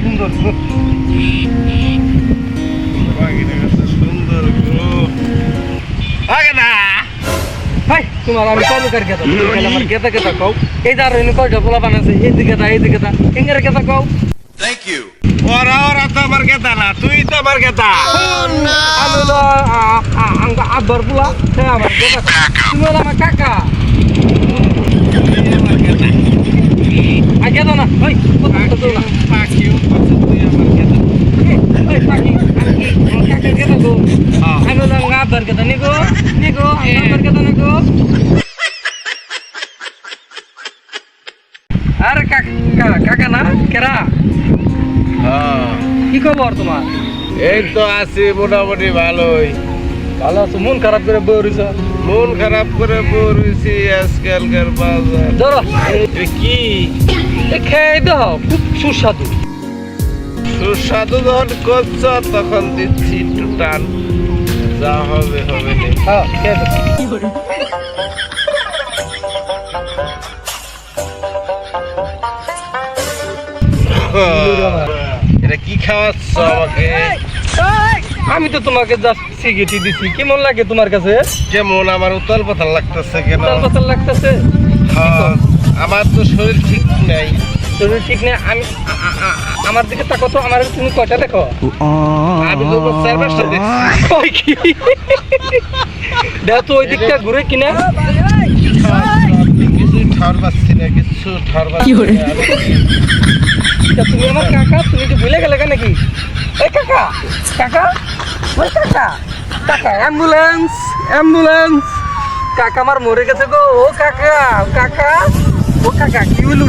সুন্দর কত সুন্দর আগে ভাই তোমার আমি কর্মকার গেতা তুমি আমার গেতা গেতা কও। এই দাঁড়ো এনে কয়টা পোলা বানাছে এই দিকে দা এই দিকে দা এঙ্গারে গেতা কও। ওরা ওরা তো আমার গেতা না তুই তো আমার গেতা। আমি হলো আ- আ- আঙ্গা আব্বার পোলা সে আমার গেতা। তুমি হলো আমার কাকা। আর গেতা না কথা তো না পাখিও বলছে তুই আমার গেতা ওই পাখি আমার গো আমি গেতা নিগো নিগো আমার আব্বার গেতা নিগো আরে কাকা কাকা না কেরা? কি খবর তোমার এই তো আছি মোটামুটি ভালোই ভালো। আছো মন খারাপ করে বই মন খারাপ করে পড়েছি আজকালকার বাজার ধরো। কি? খেয়ে দাও খুব সুস্বাদু। সুস্বাদু যখন করছ তখন দিচ্ছি একটু টান। যা হবে হবে নে। হ্যাঁ এটা কি খাওয়াচ্ছ আমাকে? আমি তো তোমাকে জাস্ট সিগারেটি দিছি। কেমন লাগে তোমার কাছে? কেমন? আমার উতল পাতাল লাগতেছে কেন? তাল পাতাল লাগতেছে? হ্যাঁ, আমার তো শরীর ঠিক নাই। শরীর ঠিক নেই আমি আমার দিকে তাকো তো আমার তুমি কয়টা দেখো? আমি তো চার পাঁচটা দেখছি। দেখো তো ওই দিকটা ঘুরে কিনা। আপনি ঠার পাচ্ছি না কিছু ঠার পাচ্ছি তুমি আমার কাকা তুমি তো ভুলে গেলে নাকি? এই কাকা কাকা ওই কাকা। কাকা অ্যাম্বুলেন্স অ্যাম্বুলেন্স কাকা আমার মরে গেছে গো ও কাকা কাকা। ও কাকা কি হলো